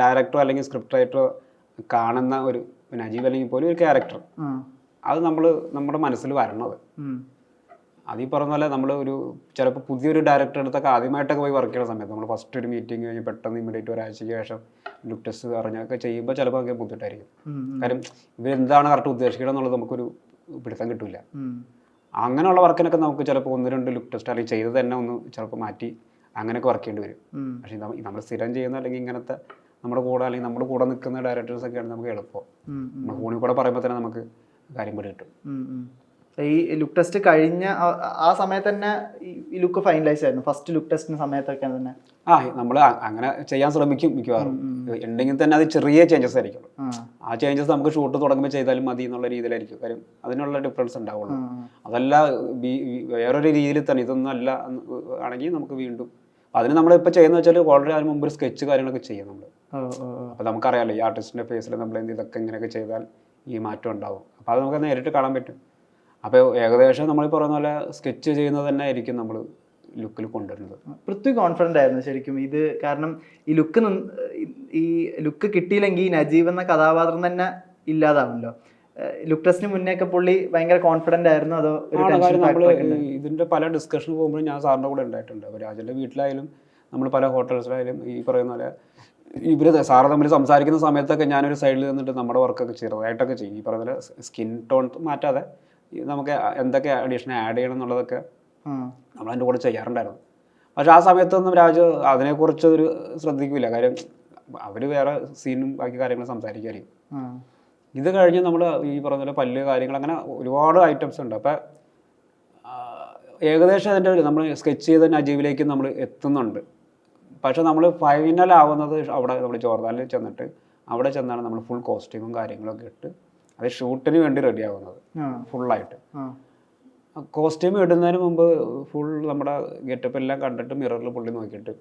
ഡയറക്ടറോ അല്ലെങ്കിൽ സ്ക്രിപ്റ്റ് റൈറ്ററോ കാണുന്ന ഒരു നജീബ് അല്ലെങ്കിൽ പോലും ഒരു ക്യാരക്ടർ അത് നമ്മൾ നമ്മുടെ മനസ്സിൽ വരണത്. അത് ഈ പറഞ്ഞ പോലെ നമ്മൾ ഒരു ചിലപ്പോൾ പുതിയൊരു ഡയറക്ടർ അടുത്തൊക്കെ ആദ്യമായിട്ടൊക്കെ പോയി വർക്ക് ചെയ്യുന്ന സമയത്ത് നമ്മൾ ഫസ്റ്റ് ഒരു മീറ്റിംഗ് കഴിഞ്ഞ് പെട്ടെന്ന് ഇമ്മീഡിയറ്റ് ഒരാഴ്ചയ്ക്ക് ശേഷം ലുക്ക് ടെസ്റ്റ് പറഞ്ഞൊക്കെ ചെയ്യുമ്പോൾ ചിലപ്പോൾ അങ്ങനെ ബുദ്ധിമുട്ടായിരിക്കും. കാര്യം ഇവരെന്താണ് കറക്റ്റ് ഉദ്ദേശിക്കണം എന്നുള്ളത് നമുക്കൊരു പിടുത്തം കിട്ടില്ല അങ്ങനെയുള്ള വർക്കിനൊക്കെ നമുക്ക് ചിലപ്പോൾ ഒന്ന് രണ്ട് ലുക്ക് ടെസ്റ്റ് അല്ലെങ്കിൽ ചെയ്ത് തന്നെ ഒന്ന് ചിലപ്പോൾ മാറ്റി അങ്ങനെയൊക്കെ വർക്ക് ചെയ്യേണ്ടി വരും. പക്ഷേ നമ്മൾ സ്ഥിരം ചെയ്യുന്ന അല്ലെങ്കിൽ ഇങ്ങനത്തെ നമ്മുടെ കൂടെ അല്ലെങ്കിൽ നമ്മുടെ കൂടെ നിൽക്കുന്ന ഡയറക്ടേഴ്സ് ഡയറക്ടേഴ്സൊക്കെയാണ് നമുക്ക് എളുപ്പം. ഉം, ഫോണിൽ കൂടെ പറയുമ്പോൾ തന്നെ നമുക്ക് കാര്യം പിടി കിട്ടും. ഈ ലുക്ക് ടെസ്റ്റ് കഴിഞ്ഞ ആ- സമയത്ത് തന്നെ ഈ ലുക്ക് ഫൈനലൈസ് ആയിരുന്നു. ഫസ്റ്റ് ലുക്ക് ടെസ്റ്റിന് സമയത്തൊക്കെ തന്നെ. ആ നമ്മൾ അങ്ങനെ ചെയ്യാൻ ശ്രമിക്കും മിക്കവാറും. ഉണ്ടെങ്കിൽ തന്നെ അത് ചെറിയ ചേഞ്ചസ് ആയിരിക്കും ആ. ചേഞ്ചസ് നമുക്ക് ഷൂട്ട് തുടങ്ങുമ്പോൾ ചെയ്താലും മതി എന്നുള്ള രീതിയിലായിരിക്കും. കാര്യം അതിനുള്ള ഡിഫറൻസ് ഉണ്ടാവുള്ളൂ. അതല്ല വേറൊരു രീതിയിൽ തന്നെ ഇതൊന്നും അല്ല ആണെങ്കിൽ നമുക്ക് വീണ്ടും അതിന് നമ്മളിപ്പോൾ ചെയ്യുന്ന വെച്ചാൽ ഓൾറെഡി അതിന് മുമ്പ് ഒരു സ്കെച്ച് കാര്യങ്ങളൊക്കെ ചെയ്യും നമ്മൾ അപ്പോൾ നമുക്കറിയാലോ ഈ ആർട്ടിസ്റ്റിന്റെ ഫേസിൽ നമ്മൾ എന്ത് ഇതൊക്കെ ഇങ്ങനെയൊക്കെ ചെയ്താൽ ഈ മാറ്റം ഉണ്ടാവും. അപ്പോൾ അത് നമുക്ക് നേരിട്ട് കാണാൻ പറ്റും. അപ്പോൾ ഏകദേശം നമ്മൾ പറയുന്ന പോലെ സ്കെച്ച് ചെയ്യുന്നത് തന്നെ ആയിരിക്കും നമ്മൾ ലുക്കിൽ കൊണ്ടുവരുന്നത്. പൃഥ്വി കോൺഫിഡന്റ് ആയിരുന്നു ശരിക്കും. ഇത് കാരണം ഈ ലുക്ക് ഈ ലുക്ക് കിട്ടിയില്ലെങ്കിൽ ഈ നജീബ് എന്ന കഥാപാത്രം തന്നെ ഇല്ലാതാവുമല്ലോ. ലുക്ക് ടെസ്റ്റിന് മുന്നേ ഒക്കെ പുള്ളി ഭയങ്കര കോൺഫിഡന്റ് ആയിരുന്നു. അതോ ഇതിന്റെ പല ഡിസ്കഷൻ പോകുമ്പോഴും ഞാൻ സാറിന്റെ കൂടെ ഉണ്ടായിട്ടുണ്ട്. അപ്പോൾ രാജന്റെ വീട്ടിലായാലും നമ്മൾ പല ഹോട്ടൽസിലായാലും ഈ പറയുന്ന പോലെ ഇവർ സാറ് തമ്മിൽ സംസാരിക്കുന്ന സമയത്തൊക്കെ ഞാനൊരു സൈഡിൽ നിന്നിട്ട് നമ്മുടെ വർക്കൊക്കെ ചെറുതായിട്ടൊക്കെ ചെയ്യും. ഈ പറയുന്ന സ്കിൻ ടോൺ മാറ്റാതെ നമുക്ക് എന്തൊക്കെ അഡീഷണൽ ആഡ് ചെയ്യണം എന്നുള്ളതൊക്കെ നമ്മൾ അതിന്റെ കൂടെ ചെയ്യാറുണ്ടായിരുന്നു. പക്ഷെ ആ സമയത്തൊന്നും രാജു അതിനെക്കുറിച്ച് ഒരു ശ്രദ്ധിക്കില്ല കാര്യം അവർ വേറെ സീനും ബാക്കി കാര്യങ്ങളും സംസാരിക്കുമായിരിക്കും ഇത് കഴിഞ്ഞ് നമ്മൾ ഈ പറഞ്ഞ പോലെ പല്ല് കാര്യങ്ങൾ അങ്ങനെ ഒരുപാട് ഐറ്റംസ് ഉണ്ട്. അപ്പം ഏകദേശം അതിന്റെ നമ്മൾ സ്കെച്ച് ചെയ്ത അജീവിലേക്ക് നമ്മൾ എത്തുന്നുണ്ട്. പക്ഷെ നമ്മൾ ഫൈനൽ ആവുന്നത് അവിടെ നമ്മൾ ജോർദാനിൽ ചെന്നിട്ട് അവിടെ ചെന്നാണ് നമ്മൾ ഫുൾ കോസ്റ്റ്യൂമും കാര്യങ്ങളൊക്കെ ഇട്ട് അത് ഷൂട്ടിന് വേണ്ടി റെഡി ആവുന്നത് ഫുള്ളായിട്ട്. കോസ്റ്റ്യൂം ഇടുന്നതിന് മുമ്പ് ഫുൾ നമ്മുടെ ഗെറ്റപ്പ് എല്ലാം കണ്ടിട്ട് മിററിൽ പുള്ളി നോക്കിയിട്ട്.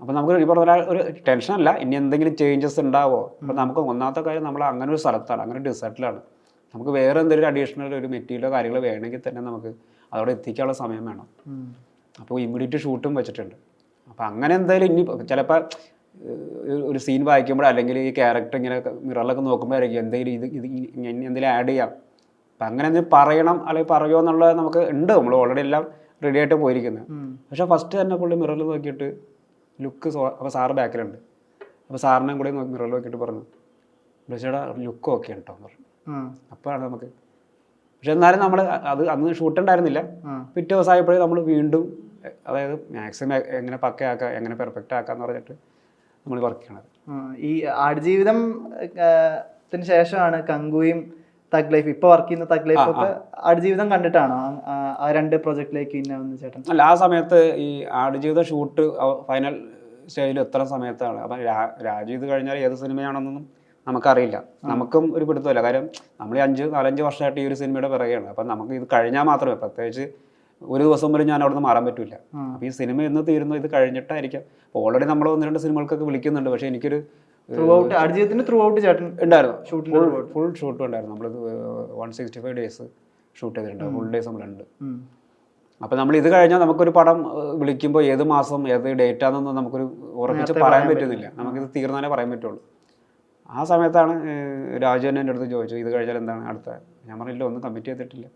അപ്പം നമുക്ക് ഈ പറഞ്ഞ ഒരു ടെൻഷനല്ല ഇനി എന്തെങ്കിലും ചേഞ്ചസ് ഉണ്ടാവോ? അപ്പം നമുക്ക് ഒന്നാമത്തെ കാര്യം നമ്മൾ അങ്ങനെ ഒരു സ്ഥലത്താണ് അങ്ങനെ ഡിസേർട്ടിലാണ് നമുക്ക് വേറെ എന്തെങ്കിലും അഡീഷണൽ ഒരു മെറ്റീരിയലോ കാര്യങ്ങളോ വേണമെങ്കിൽ തന്നെ നമുക്ക് അതവിടെ എത്തിക്കാനുള്ള സമയം വേണം. അപ്പോൾ ഇമ്മീഡിയറ്റ് ഷൂട്ടും വെച്ചിട്ടുണ്ട്. അപ്പോൾ അങ്ങനെ എന്തായാലും ഇനി ചിലപ്പോൾ ഒരു സീൻ വായിക്കുമ്പോൾ അല്ലെങ്കിൽ ഈ ക്യാരക്ടർ ഇങ്ങനെ മിററിലൊക്കെ നോക്കുമ്പോഴായിരിക്കും എന്തെങ്കിലും ഇത് ഇത് എന്തെങ്കിലും ആഡ് ചെയ്യാം. അപ്പം അങ്ങനെ എന്തെങ്കിലും പറയണം അല്ലെങ്കിൽ പറയുമോ എന്നുള്ളത് നമുക്ക് ഉണ്ട്. നമ്മൾ ഓൾറെഡി എല്ലാം റെഡി ആയിട്ട് പോയിരിക്കുന്നത് പക്ഷെ ഫസ്റ്റ് തന്നെ പുള്ളി മിററിൽ നോക്കിയിട്ട് ലുക്ക് സോ അപ്പോൾ സാറ് ബാക്കിലുണ്ട്. അപ്പോൾ സാറിനെ കൂടെ നോക്കി മിററിൽ നോക്കിയിട്ട് പറഞ്ഞു. ചേട്ടാ ലുക്ക് ഓക്കെ ഉണ്ടോ എന്ന് പറഞ്ഞു. അപ്പോഴാണ് നമുക്ക്. പക്ഷെ എന്നാലും നമ്മൾ അത് അന്ന് ഷൂട്ട് ഉണ്ടായിരുന്നില്ല. പിറ്റേ ദിവസമായപ്പോഴേ നമ്മൾ വീണ്ടും അതായത് മാക്സിമം എങ്ങനെ പക്കയാക്കാം എങ്ങനെ പെർഫെക്റ്റ് ആക്കാന്ന് പറഞ്ഞിട്ട് നമ്മൾ വർക്ക് ചെയ്യണത്. ഈ ആടുജീവിതം ശേഷമാണ് കങ്കുയും തഗ് ലൈഫ് ഇപ്പൊ വർക്ക് ചെയ്യുന്ന തഗ് ലൈഫ് ഒക്കെ ആടുജീവിതം കണ്ടിട്ടാണോ? ആ- രണ്ട് പ്രൊജക്ടിലേക്ക് ചേട്ടൻ? അല്ല ആ സമയത്ത് ഈ ആടുജീവിത ഷൂട്ട് ഫൈനൽ സ്റ്റേജിൽ എത്ര സമയത്താണ്. അപ്പം രാജു ഇത് കഴിഞ്ഞാൽ ഏത് സിനിമയാണെന്നൊന്നും നമുക്കറിയില്ല. നമുക്കും ഒരു പിടുത്തമില്ല. കാര്യം നമ്മൾ അഞ്ച് നാലഞ്ച് വർഷമായിട്ട് ഈ ഒരു സിനിമയുടെ പിറകെയാണ്. അപ്പം നമുക്ക് ഇത് കഴിഞ്ഞാൽ മാത്രമേ പ്രത്യേകിച്ച് ഒരു ദിവസം വരെ ഞാൻ അവിടെ നിന്ന് മാറാൻ പറ്റില്ല അപ്പൊ അപ്പോൾ ഈ സിനിമ എന്ന് തീരുന്നു ഇത് കഴിഞ്ഞിട്ടായിരിക്കാം. അപ്പോൾ ഓൾറെഡി നമ്മൾ ഒന്ന് രണ്ട് സിനിമകൾക്കൊക്കെ വിളിക്കുന്നുണ്ട് പക്ഷേ എനിക്കൊരു ത്രൂ ഔട്ട് ആടുജീവിതത്തിന് ത്രൂ ഔട്ട് ചേട്ടൻ ഉണ്ടായിരുന്നു. ഷൂട്ടിന്റെ ഫുൾ ഷൂട്ട് ഉണ്ടായിരുന്നു. നമ്മൾ one sixty five days shoot ചെയ്തിട്ടുണ്ട്. ഫുൾ ഡേയ്സ് നമ്മളുണ്ട്. ഉം. അപ്പോൾ നമ്മൾ ഇത് കഴിഞ്ഞാൽ നമുക്കൊരു പടം വിളിക്കുമ്പോൾ ഏത് മാസം ഏത് ഡേറ്റ് ആണെന്നൊന്നും നമുക്കൊരു ഉറപ്പിച്ച് പറയാൻ പറ്റുന്നില്ല നമുക്കിത് തീർന്നാലേ പറയാൻ പറ്റുള്ളൂ. ആ സമയത്താണ് രാജു തന്നെ എന്റെ അടുത്ത് ചോദിച്ചു ഇത് കഴിഞ്ഞാൽ എന്താണ് അടുത്ത? ഞാൻ പറഞ്ഞില്ല ഒന്നും കമ്മിറ്റ് ചെയ്തിട്ടില്ല.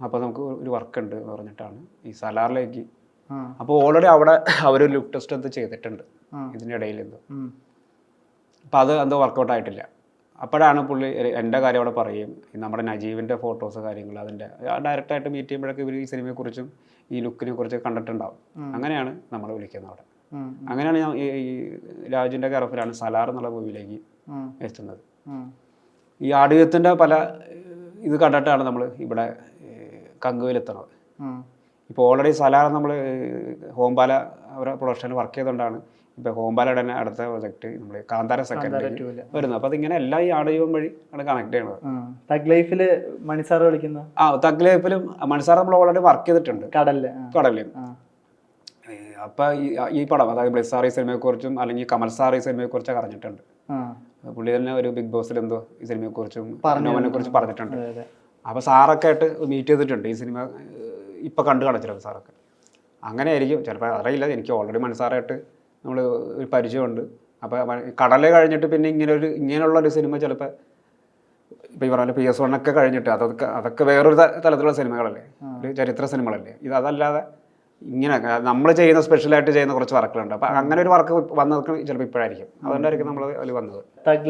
അപ്പോൾ നമുക്ക് ഒരു വർക്ക് ഉണ്ട് എന്ന് പറഞ്ഞിട്ടാണ് ഈ സലാറിലേക്ക്. അപ്പോൾ ഓൾറെഡി അവിടെ അവർ ലുക്ക് ടെസ്റ്റ് എന്ത് ചെയ്തിട്ടുണ്ട്. ഇതിന്റെ ഇടയിൽ എന്തോ. അപ്പോൾ അത് എന്തോ വർക്കൗട്ട് ആയിട്ടില്ല. അപ്പോഴാണ് പുള്ളി എന്റെ കാര്യം അവിടെ പറയും നമ്മുടെ നജീബിന്റെ ഫോട്ടോസ് കാര്യങ്ങൾ അതിന്റെ ഡയറക്റ്റായിട്ട് മീറ്റ് ചെയ്യുമ്പോഴൊക്കെ ഇവർ ഈ സിനിമയെക്കുറിച്ചും ഈ ലുക്കിനെ കുറിച്ചും കണ്ടിട്ടുണ്ടാവും. അങ്ങനെയാണ് നമ്മൾ വിളിക്കുന്നത് അവിടെ. അങ്ങനെയാണ് ഞാൻ ഈ രാജുവിന്റെ കറഫിലാണ് സലാർ എന്നുള്ള മൂവിയിലേക്ക്. എത്തുന്നത്. ഈ ആടുയത്തിന്റെ പല ഇത് കണ്ടിട്ടാണ് നമ്മൾ ഇവിടെ ഉം. ഇപ്പോൾ ഓൾറെഡി സലാർ നമ്മൾ ഹോംബാല അവരുടെ പ്രൊഡക്ഷനിൽ വർക്ക് ചെയ്തുകൊണ്ടാണ് ഇപ്പോൾ ഹോംബാലയുടെ തന്നെ അടുത്ത പ്രൊജക്ട് നമ്മൾ കാന്താര സെക്കൻഡ്. വരുന്നത്. അപ്പോൾ അതിങ്ങനെ എല്ലാ ഈ ആടുജീവൻ വഴി ആണ് കണക്ട് ചെയ്യണത്. തഗ് ലൈഫിൽ മണിസാർ കളിക്കുന്ന? ആ തഗ് ലൈഫിലും മണിസാർ നമ്മൾ ഓൾറെഡി വർക്ക് ചെയ്തിട്ടുണ്ട്. കടലിൽ കടലിൽ അപ്പം അപ്പോൾ ഈ ഈ പടം അതായത് ബ്ലിസ് സാർ ഈ സിനിമയെക്കുറിച്ചും അല്ലെങ്കിൽ കമൽ സാർ ഈ സിനിമയെക്കുറിച്ചൊക്കെ അറിഞ്ഞിട്ടുണ്ട്. പുള്ളി തന്നെ ഒരു ബിഗ് ബോസിൽ എന്തോ ഈ സിനിമയെക്കുറിച്ചും പറഞ്ഞു. നോവലിനെ കുറിച്ച് പറഞ്ഞിട്ടുണ്ട്. അപ്പോൾ സാറൊക്കെ ആയിട്ട് മീറ്റ് ചെയ്തിട്ടുണ്ട്. ഈ സിനിമ ഇപ്പം കണ്ടു കാണിച്ചിട്ടുണ്ട് സാറൊക്കെ. അങ്ങനെ ആയിരിക്കും ചിലപ്പോൾ അറിയില്ല എനിക്ക് ഓൾറെഡി മനസ്സാറായിട്ട് നമ്മൾ ഒരു പരിചയമുണ്ട്. അപ്പോൾ കടൽ കഴിഞ്ഞിട്ട് പിന്നെ ഇങ്ങനെ ഒരു ഇങ്ങനെയുള്ള ഒരു സിനിമ ചിലപ്പോൾ ഇപ്പോൾ ഈ പറഞ്ഞ പി എസ് വണ്ണൊക്കെ കഴിഞ്ഞിട്ട് അതൊക്കെ അതൊക്കെ വേറൊരു തലത്തിലുള്ള സിനിമകളല്ലേ? ഒരു ചരിത്ര സിനിമകളല്ലേ? ഇത് അതല്ലാതെ ഇങ്ങനെ നമ്മൾ ചെയ്യുന്ന സ്പെഷ്യലായിട്ട് ചെയ്യുന്ന കുറച്ച് വർക്കുകളുണ്ട്. അപ്പോൾ അങ്ങനെ ഒരു വർക്ക് വന്നത് ചിലപ്പോൾ ഇപ്പോഴായിരിക്കും. അതുകൊണ്ടായിരിക്കും നമ്മൾ അതിൽ വന്നത്.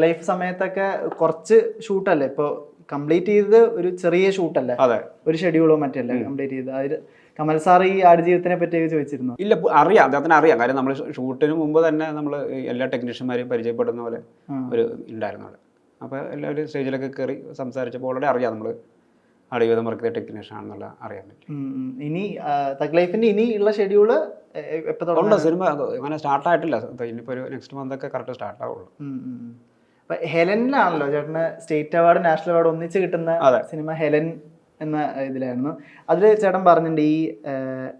ലൈഫ് സമയത്തൊക്കെ കുറച്ച് ഷൂട്ടല്ലേ ഇപ്പൊ കംപ്ലീറ്റ് ചെയ്തത് ഒരു ചെറിയ ഷൂട്ടല്ല അതെ. ഒരു ഷെഡ്യൂളോ മറ്റല്ല കംപ്ലീറ്റ് ചെയ്ത് അതിൽ കമൽ സാർ ഈ ആടുജീവിതത്തിനെ പറ്റി ചോദിച്ചിരുന്നു? ഇല്ല അറിയാം. അദ്ദേഹത്തിന് അറിയാം. കാര്യം നമ്മൾ ഷൂട്ടിന് മുമ്പ് തന്നെ നമ്മൾ എല്ലാ ടെക്നീഷ്യന്മാരെയും പരിചയപ്പെടുന്ന പോലെ ഒരു ഉണ്ടായിരുന്നു അവിടെ അപ്പോൾ എല്ലാവരും സ്റ്റേജിലൊക്കെ കയറി സംസാരിച്ചപ്പോൾ ഓൾറെഡി അറിയാം നമ്മൾ ആടുജീവിതം വർക്ക് ടെക്നീഷ്യൻ ആണെന്നുള്ള അറിയാൻ പറ്റും. ഇനി തക് ലൈഫിന്റെ ഇനി ഉള്ള ഷെഡ്യൂൾ ഉണ്ട് സിനിമ അങ്ങനെ സ്റ്റാർട്ടായിട്ടില്ല ഇനിയിപ്പോൾ ഒരു നെക്സ്റ്റ് മന്ത് ഒക്കെ കറക്റ്റ് സ്റ്റാർട്ട് ആവുള്ളൂ. അപ്പൊ ഹെലനിലാണല്ലോ ചേട്ടന് സ്റ്റേറ്റ് അവാർഡ് നാഷണൽ അവാർഡ് ഒന്നിച്ച് കിട്ടുന്ന സിനിമ ഹെലൻ എന്ന ഇതിലായിരുന്നു. അതിൽ ചേട്ടൻ പറഞ്ഞിട്ടുണ്ട് ഈ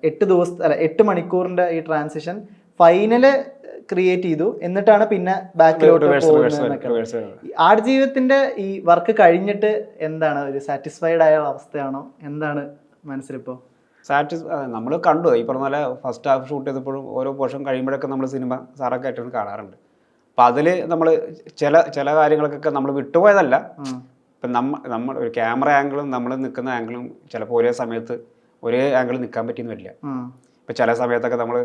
എട്ട് ദിവസം അല്ല എട്ട് മണിക്കൂറിന്റെ ഈ ട്രാൻസിഷൻ ഫൈനൽ ക്രിയേറ്റ് ചെയ്തു. എന്നിട്ടാണ് പിന്നെ ബാക്കിലോട്ട് ആട് ജീവിതത്തിന്റെ ഈ വർക്ക് കഴിഞ്ഞിട്ട് എന്താണ്? ഒരു സാറ്റിസ്ഫൈഡ് ആയ അവസ്ഥയാണോ? എന്താണ് മനസ്സിലിപ്പോ? സാറ്റിസ് നമ്മൾ കണ്ടു. ഈ പറഞ്ഞ പോലെ ഫസ്റ്റ് ഹാഫ് ഷൂട്ട് ചെയ്തപ്പോഴും ഓരോ പോർഷൻ കഴിയുമ്പോഴൊക്കെ നമ്മൾ സിനിമ സാറൊക്കെ ആയിട്ടാണ് കാണാറുണ്ട്. അപ്പം അതിൽ നമ്മൾ ചില ചില കാര്യങ്ങൾക്കൊക്കെ നമ്മൾ വിട്ടുപോയതല്ല. ഇപ്പം നമ്മ നമ്മൾ ഒരു ക്യാമറ ആംഗിളും നമ്മൾ നിൽക്കുന്ന ആംഗിളും ചിലപ്പോൾ ഒരേ സമയത്ത് ഒരേ ആംഗിൾ നിൽക്കാൻ പറ്റിയെന്ന് വരില്ല. ഇപ്പം ചില സമയത്തൊക്കെ നമ്മൾ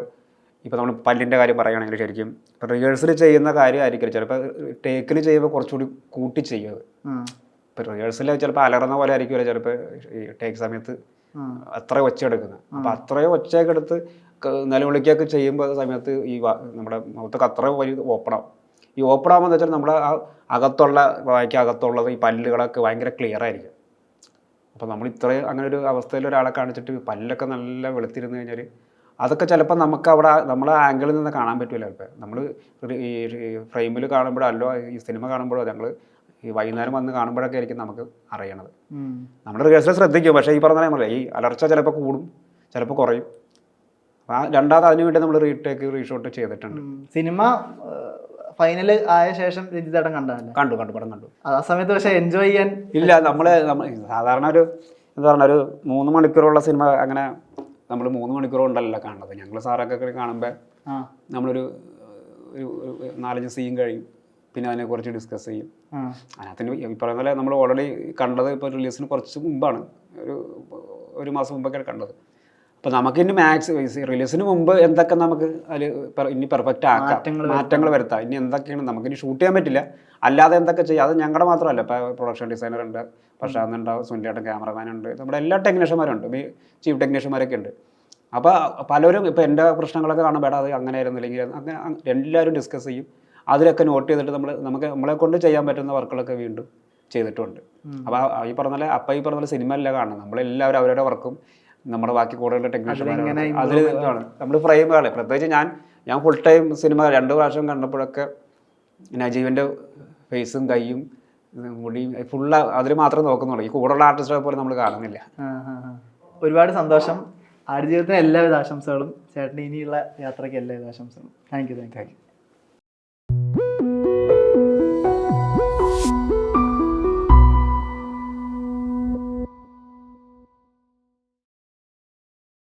ഇപ്പം നമ്മൾ പല്ലിന്റെ കാര്യം പറയുകയാണെങ്കിൽ ശരിക്കും റിഹേഴ്സൽ ചെയ്യുന്ന കാര്യമായിരിക്കില്ല ചിലപ്പോൾ ടേക്കിൽ ചെയ്യുമ്പോൾ കുറച്ചുകൂടി കൂട്ടി ചെയ്യും അത്. ഇപ്പം റിഹേഴ്സൽ ചിലപ്പോൾ അലറുന്ന പോലെ ആയിരിക്കുമല്ലോ ചിലപ്പോൾ ഈ ടേക്ക് സമയത്ത്. അത്ര ഒച്ച എടുക്കുന്നത് അപ്പം അത്രയും ഒച്ചയൊക്കെ എടുത്ത് നിലവിളിക്കൊക്കെ ചെയ്യുമ്പോൾ സമയത്ത് ഈ നമ്മുടെ മുഖത്തൊക്കെ അത്ര വലിയ ഓപ്പൺ ആവും ഈ ഓപ്പൺ ആകുമ്പോൾ വെച്ചാൽ നമ്മുടെ ആ അകത്തുള്ള വായിക്ക് അകത്തുള്ളത് ഈ പല്ലുകളൊക്കെ ഭയങ്കര ക്ലിയർ ആയിരിക്കും. അപ്പോൾ നമ്മൾ ഇത്രയും അങ്ങനെ ഒരു അവസ്ഥയിൽ ഒരാളെ കാണിച്ചിട്ട് പല്ലൊക്കെ നല്ല വെളുത്തിരുന്ന് കഴിഞ്ഞാൽ അതൊക്കെ ചിലപ്പോൾ നമുക്ക് അവിടെ നമ്മളെ ആംഗിളിൽ നിന്ന് കാണാൻ പറ്റില്ല ഇപ്പോൾ നമ്മൾ ഈ ഫ്രെയിമിൽ കാണുമ്പോഴോ അല്ലോ ഈ സിനിമ കാണുമ്പോഴോ ഞങ്ങൾ ഈ വൈകുന്നേരം വന്ന് കാണുമ്പോഴൊക്കെ ആയിരിക്കും നമുക്ക് അറിയണത്. നമ്മൾ നമ്മുടെ റിഹേഴ്സൽ ശ്രദ്ധിക്കും. പക്ഷേ ഈ പറഞ്ഞ നമ്മളെ ഈ അലർച്ച ചിലപ്പോൾ കൂടും ചിലപ്പോൾ കുറയും. ആ രണ്ടാമത് അതിനു വേണ്ടി നമ്മൾ റീടേക്ക് റീഷോട്ട് ചെയ്തിട്ടുണ്ട്. സിനിമ ഫൈനൽ ആയ ശേഷം രഞ്ജിതേട്ടൻ കണ്ടതല്ലേ? കണ്ടു കണ്ടു പടം കണ്ടു. ആ സമയത്ത് പക്ഷെ എൻജോയ് ചെയ്യാൻ ഇല്ല നമ്മൾ നമ്മൾ സാധാരണ ഒരു എന്താ പറഞ്ഞ ഒരു മൂന്ന് മണിക്കൂറുള്ള സിനിമ അങ്ങനെ നമ്മൾ മൂന്ന് മണിക്കൂർ ഉണ്ടല്ലോ കാണുന്നത്. ഞങ്ങൾ സാറൊക്കെ കാണുമ്പോൾ നമ്മളൊരു ഒരു നാലഞ്ച് സീൻ കഴിയും. പിന്നെ അതിനെ കുറിച്ച് ഡിസ്കസ് ചെയ്യും. അതിനകത്ത് അതിനകത്തിന് ഈ പറയുന്ന നമ്മൾ ഓൾറെഡി കണ്ടത് ഇപ്പോൾ റിലീസിന് കുറച്ച് മുമ്പാണ്. ഒരു ഒരു മാസം മുമ്പൊക്കെയാണ് കണ്ടത്. അപ്പോൾ നമുക്ക് ഇനി മാക്സ് റിലീസിന് മുമ്പ് എന്തൊക്കെ നമുക്ക് അതിൽ ഇനി പെർഫെക്റ്റ് ആക്കാം. മാറ്റങ്ങൾ വരുത്താം. ഇനി എന്തൊക്കെയാണ് നമുക്ക് ഇനി ഷൂട്ട് ചെയ്യാൻ പറ്റില്ല. അല്ലാതെ എന്തൊക്കെ ചെയ്യാം? അത് ഞങ്ങളുടെ മാത്രമല്ല. ഇപ്പോൾ പ്രൊഡക്ഷൻ ഡിസൈനർ ഉണ്ട് പ്രശാന്ത് ഉണ്ടാവും സുനിലേട്ടൻ ക്യാമറമാൻ ഉണ്ട് നമ്മുടെ എല്ലാ ടെക്നീഷ്യന്മാരുണ്ട് ചീഫ് ടെക്നീഷ്യന്മാരൊക്കെ ഉണ്ട്. അപ്പോൾ പലരും ഇപ്പോൾ എന്റെ പ്രശ്നങ്ങളൊക്കെ വേണ്ട അത് അങ്ങനെ ആയിരുന്നു. അല്ലെങ്കിൽ അങ്ങനെ എല്ലാവരും ഡിസ്കസ് ചെയ്യും. അതിലൊക്കെ നോട്ട് ചെയ്തിട്ട് നമ്മൾ നമുക്ക് നമ്മളെ കൊണ്ട് ചെയ്യാൻ പറ്റുന്ന വർക്കുകളൊക്കെ വീണ്ടും ചെയ്തിട്ടുണ്ട്. അപ്പോൾ ഈ പറഞ്ഞ പോലെ അപ്പം ഈ പറഞ്ഞ പോലെ സിനിമ അല്ല കാണുന്നത്. നമ്മളെല്ലാവരും അവരുടെ വർക്കും നമ്മുടെ ബാക്കി കൂടുതലുള്ള ടെക്നീഷ്യന്മാർ അതിൽ ആണ്. നമ്മൾ ഫ്രെയിമുകളെ പ്രത്യേകിച്ച് ഞാൻ ഞാൻ ഫുൾ ടൈം സിനിമ രണ്ട് പ്രാവശ്യം കണ്ടപ്പോഴൊക്കെ നജീവിന്റെ ഫേസും കൈയും മുടിയും ഫുള്ള് അതിൽ മാത്രം നോക്കുന്നുള്ളൂ. ഈ കൂടെയുള്ള ആർട്ടിസ്റ്റുകളെ പോലെ നമ്മൾ കാണുന്നില്ല. ഒരുപാട് സന്തോഷം ആ. ഒരുപാട് സന്തോഷം. ആടുജീവിതത്തിന് എല്ലാവിധ ആശംസകളും. ചേട്ടൻ ഇനിയുള്ള യാത്രയ്ക്ക് എല്ലാവിധ ആശംസകളും. Thank you thank you